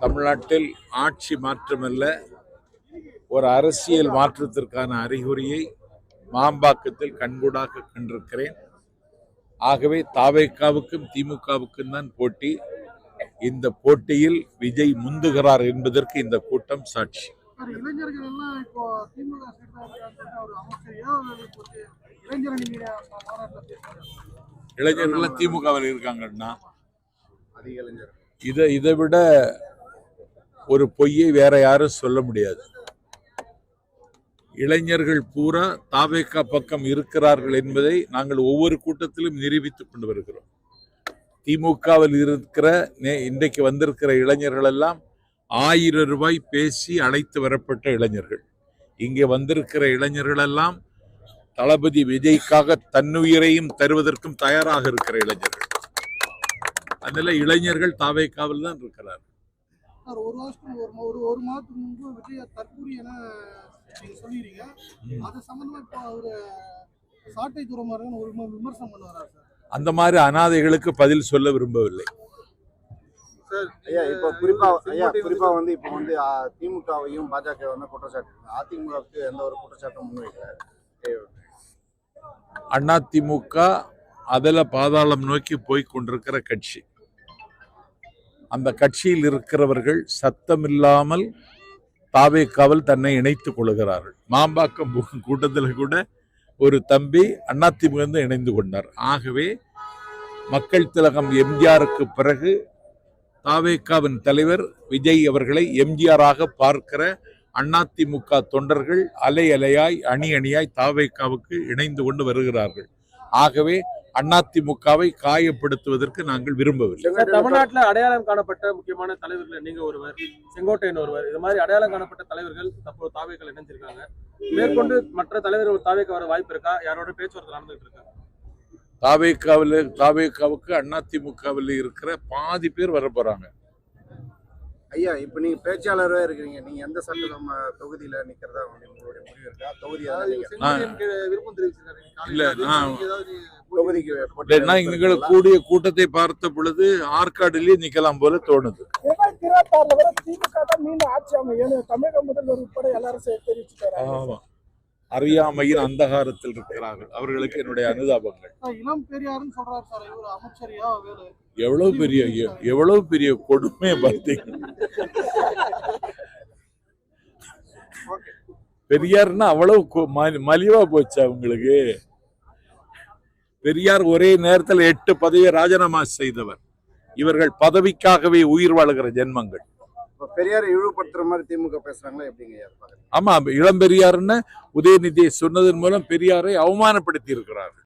தமிழ்நாட்டில் ஆட்சி மாற்றமல்ல ஒரு அரசியல் மாற்றத்திற்கான அறிகுறியை மாம்பாக்கத்தில் கண்கூடாக கண்டிருக்கிறேன். ஆகவே தாவேக்காவுக்கும் திமுகவுக்கும் தான் போட்டி. இந்த போட்டியில் விஜய் முந்துகிறார் என்பதற்கு இந்த கூட்டம் சாட்சி. இளைஞர்கள் திமுகவில் இருக்காங்கன்னா இதை இதை விட ஒரு பொய்யை வேற யாரும் சொல்ல முடியாது. இளைஞர்கள் பூரா தாவேக்கா பக்கம் இருக்கிறார்கள் என்பதை நாங்கள் ஒவ்வொரு கூட்டத்திலும் நிரூபித்துக் கொண்டு வருகிறோம். திமுகவில் இருக்கிற நே- இன்றைக்கு வந்திருக்கிற இளைஞர்கள் எல்லாம் ஆயிரம் ரூபாய் பேசி அழைத்து வரப்பட்ட இளைஞர்கள். இங்கே வந்திருக்கிற இளைஞர்கள் எல்லாம் தளபதி விஜய்க்காக தன்னுயிரையும் தருவதற்கும் தயாராக இருக்கிற இளைஞர்கள். அதனால இளைஞர்கள் தாவேக்காவில் தான் இருக்கிறார் சார் ஒரு வருஷத்துக்கு ஒரு மா- ஒரு ஒரு மாதத்துக்கு முன்பு விஜய தற்கூரி என சொல்லிடுறீங்க அது சம்பந்தமா இப்போ அவரு சாட்டை துறமாருன்னு ஒரு விமர்சனம் பண்ண வர்றாரு சார்? அந்த மாதிரி அனாதைகளுக்கு பதில் சொல்ல விரும்பவில்லை. ஐயா இப்ப குறிப்பா ஐயா குறிப்பா வந்து இப்ப வந்து திமுகவையும் பாஜக வந்து குற்றச்சாட்டு அதிமுகவுக்கு எந்த ஒரு குற்றச்சாட்டும் முன்வைக்கல. அதிமுக அதில் பாதாளம் நோக்கி போய் கொண்டிருக்கிற கட்சி. அந்த கட்சியில் இருக்கிறவர்கள் சத்தமில்லாமல் தாவேக்காவல் தன்னை இணைத்துக் கொள்கிறார்கள். மாம்பாக்கம் கூட்டத்தில் கூட ஒரு தம்பி அதிமுக இணைந்து கொண்டார். ஆகவே மக்கள் திலகம் எம்ஜிஆருக்கு பிறகு தாவேக்காவின் தலைவர் விஜய் அவர்களை எம்ஜிஆராக பார்க்கிற அதிமுக தொண்டர்கள் அலை அலையாய் அணி அணியாய் தாவேக்காவுக்கு இணைந்து கொண்டு வருகிறார்கள். ஆகவே அதிமுகவை காயப்படுத்துவதற்கு நாங்கள் விரும்பவில்லை. தமிழ்நாட்டுல அடையாளம் காணப்பட்ட முக்கியமான தலைவர்கள் நீங்க ஒருவர் செங்கோட்டையன் ஒருவர். இது மாதிரி அடையாளம் காணப்பட்ட தலைவர்கள் தற்போது தாவேக்கள் இணைஞ்சிருக்காங்க. மேற்கொண்டு மற்ற தலைவர்கள் தாவேக்க வர வாய்ப்பு இருக்கா? யாரோட பேச்சுவார்த்தை நடந்துட்டு இருக்கா? தாவேக்காவில் தாவேக்காவுக்கு அதிமுகவில் இருக்கிற பாதி பேர் வர போறாங்க. ஐயா இப்ப நீங்க பேச்சாளரா இருக்கிறீங்க. நீங்க எந்த சட்டசபை தொகுதியில நிக்கிறதா வந்து உங்களுடைய முடிவு இருக்கா? தொகுதி இல்ல, இங்கே கூடிய கூட்டத்தை பார்த்த பொழுது ஆற்காடிலேயே நிக்கலாம் போல தோணுது. திமுக தான் மீண்டும் ஆட்சி அமையும். தமிழக முதல்வர் உட்பட எல்லாரும் தெரிவிச்சுட்டாரு ஆமா. அறியாமையின் அந்தகாரத்தில் இருக்கிறார்கள். அவர்களுக்கு என்னுடைய அனுதாபங்கள். எவ்வளவு பெரிய எவ்வளவு பெரிய கொடுமை பார்த்தீங்க? பெரியார்னா அவ்வளவு மலிவா போச்சு அவங்களுக்கு பெரியார் ஒரே நேரத்தில் எட்டு பதவியை ராஜினாமா செய்தவர். இவர்கள் பதவிக்காகவே உயிர் வாழுகிற ஜென்மங்கள். பெரியாரை இழிவுபடுத்துற மாதிரி திமுக பேசுறாங்களா எப்படிங்க ஆமா இளம் உதயநிதியை சொன்னதன் மூலம் பெரியாரை அவமானப்படுத்தி இருக்கிறார்கள்